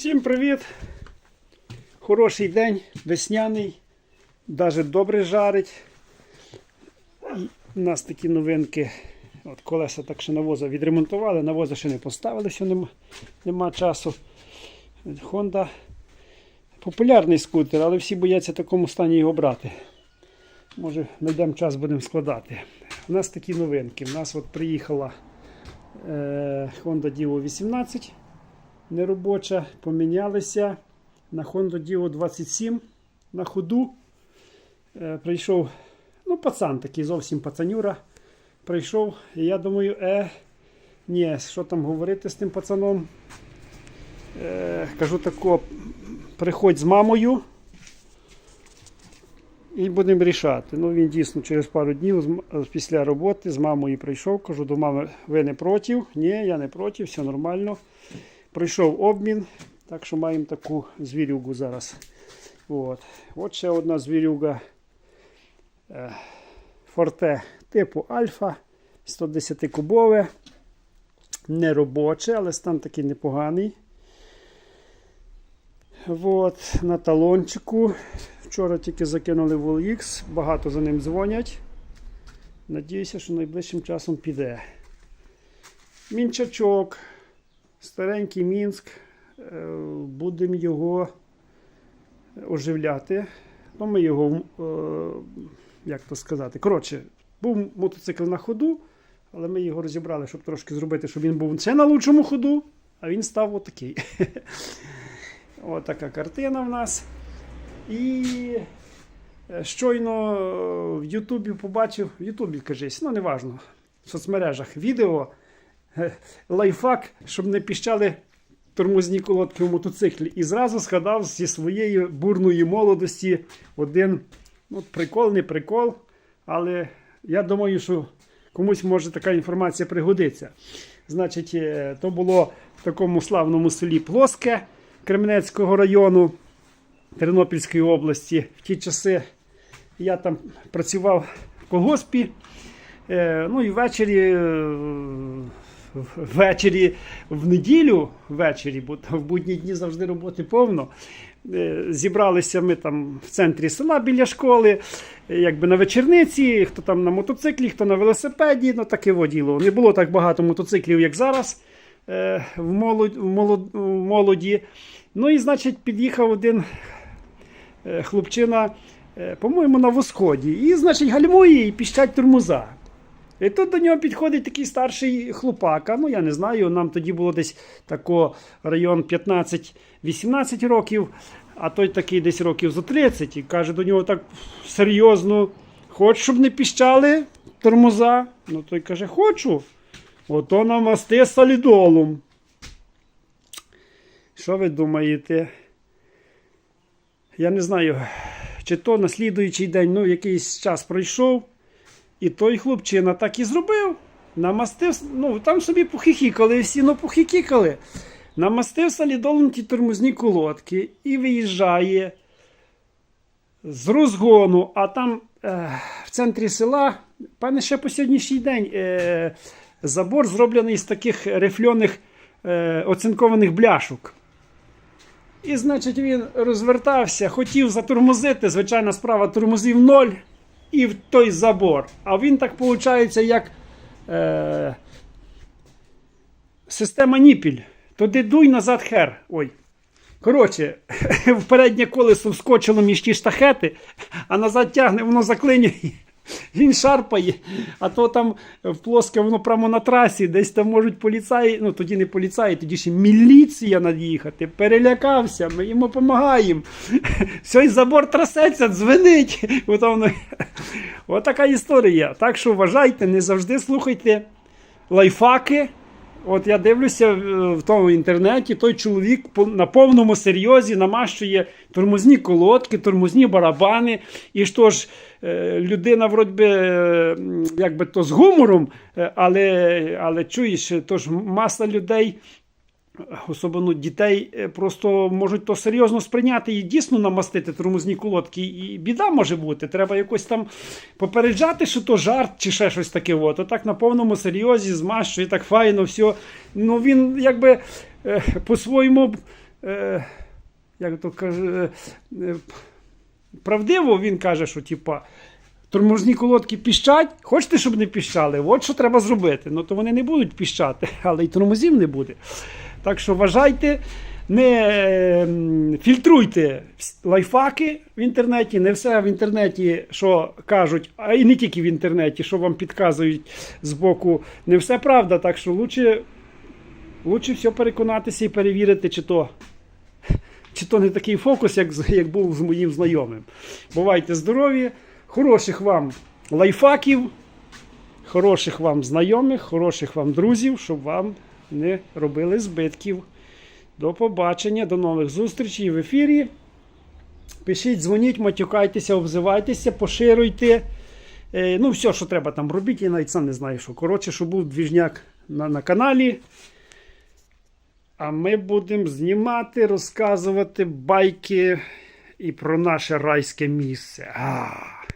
Всім привіт! Хороший день, весняний, навіть добре жарить. І у нас такі новинки. От колеса так ще навоза відремонтували, навоза ще не поставили, що нема, нема часу. Honda популярний скутер, але всі бояться в такому стані його брати. Може, знайдемо час, будемо складати. У нас такі новинки. У нас от приїхала е, Honda Divo 18 неробоча, помінялися на Honda Divo 27 на ходу. Е, прийшов, ну, пацан такий, зовсім пацанюра. Прийшов, і я думаю, е, ні, що там говорити з тим пацаном. Е, кажу тако, приходь з мамою. І будемо рішати. Ну, він дійсно через пару днів після роботи з мамою прийшов. Кажу до мами, ви не проти? Ні, я не проти, все нормально. Пройшов обмін, так що маємо таку звірюгу зараз. От, От ще одна звірюга е, форте типу Альфа 110 кубове. Не робоче, але стан такий непоганий. От, на талончику. Вчора тільки закинули в OLX, багато за ним дзвонять. Надіюся, що найближчим часом піде. Мінчачок. Старенький Мінськ. Е, Будемо його оживляти. Ну, ми його, е, як то сказати, коротше, був мотоцикл на ходу, але ми його розібрали, щоб трошки зробити, щоб він був ще на лучшому ходу, а він став отакий. Отака картина в нас. І е, щойно в Ютубі побачив, в Ютубі кажись, ну неважно, в соцмережах відео лайфхак, щоб не піщали тормозні колодки в мотоциклі. І зразу згадав зі своєї бурної молодості один ну, прикол, не прикол. Але я думаю, що комусь може така інформація пригодиться. Значить, е, то було в такому славному селі Плоске Кременецького району Тернопільської області. В ті часи я там працював в колгоспі. Е, Ну і ввечері, е, ввечері в неділю, ввечері, бо в будні дні завжди роботи повно. Е, Зібралися ми там в центрі села біля школи, якби на вечірниці, хто там на мотоциклі, хто на велосипеді, ну таке во діло. Не було так багато мотоциклів, як зараз е, в молод- в молод- в молоді. Ну і, значить, під'їхав один е, хлопчина, по-моєму, на восході. І, значить, гальмує і піщать тормоза. І тут до нього підходить такий старший хлопака. Ну, я не знаю, нам тоді було десь тако район 15-18 років, а той такий десь років за 30. І каже до нього так серйозно: Хоч, щоб не піщали тормоза? Ну той каже, хочу. Ото намасти солідолом. Що ви думаєте? Я не знаю, чи то на слідуючий день, ну, якийсь час пройшов, і той хлопчина так і зробив. Намастив, ну там собі похихікали, всі ну похихікали. Намастив солідолом ті тормозні колодки і виїжджає з розгону, а там е, в центрі села, пане ще по сьогоднішній день, е, забор зроблений з таких рифльоних е, оцинкованих бляшок. І, значить, він розвертався, хотів затормозити. Звичайна справа тормозив ноль і в той забор. А він так виходить, як е, система ніпіль. Туди дуй назад хер. Ой. Коротше, в переднє колесо вскочило між ті штахети, а назад тягне, воно заклинює. Він шарпає, а то там плоске воно прямо на трасі, десь там можуть поліцаї, ну тоді не поліцаї, тоді ще міліція над'їхати. Перелякався, ми йому допомагаємо. Все, забор трасеться, дзвенить. Воно- Отака історія. Так що вважайте, не завжди слухайте лайфхаки. От я дивлюся е, в тому інтернеті, той чоловік на повному серйозі намащує тормозні колодки, тормозні барабани. І що ж, е, людина вроді би, е, якби то з гумором, але, але чуєш, то ж маса людей. Особливо дітей е, просто можуть то серйозно сприйняти і дійсно намастити тормозні колодки. І біда може бути. Треба якось там попереджати, що то жарт чи ще щось таке. От. Отак на повному серйозі змащує так файно, все. Ну він якби е, по-своєму е, як то каже, правдиво він каже, що типа. Тормозні колодки піщать, хочете, щоб не піщали? От що треба зробити. Ну то вони не будуть піщати, але й тормозів не буде. Так що вважайте, не ем, фільтруйте лайфхаки в інтернеті, не все в інтернеті, що кажуть, а і не тільки в інтернеті, що вам підказують з боку, не все правда. Так що лучше, лучше все переконатися і перевірити, чи то, чи то не такий фокус, як, як був з моїм знайомим. Бувайте здорові, хороших вам лайфхаків, хороших вам знайомих, хороших вам друзів, щоб вам не робили збитків. До побачення, до нових зустрічей в ефірі. Пишіть, дзвоніть, матюкайтеся, обзивайтеся, поширюйте. Е, ну, все, що треба там робіть, я навіть сам не знаю, що. Коротше, щоб був двіжняк на, на каналі. А ми будемо знімати, розказувати байки і про наше райське місце. А!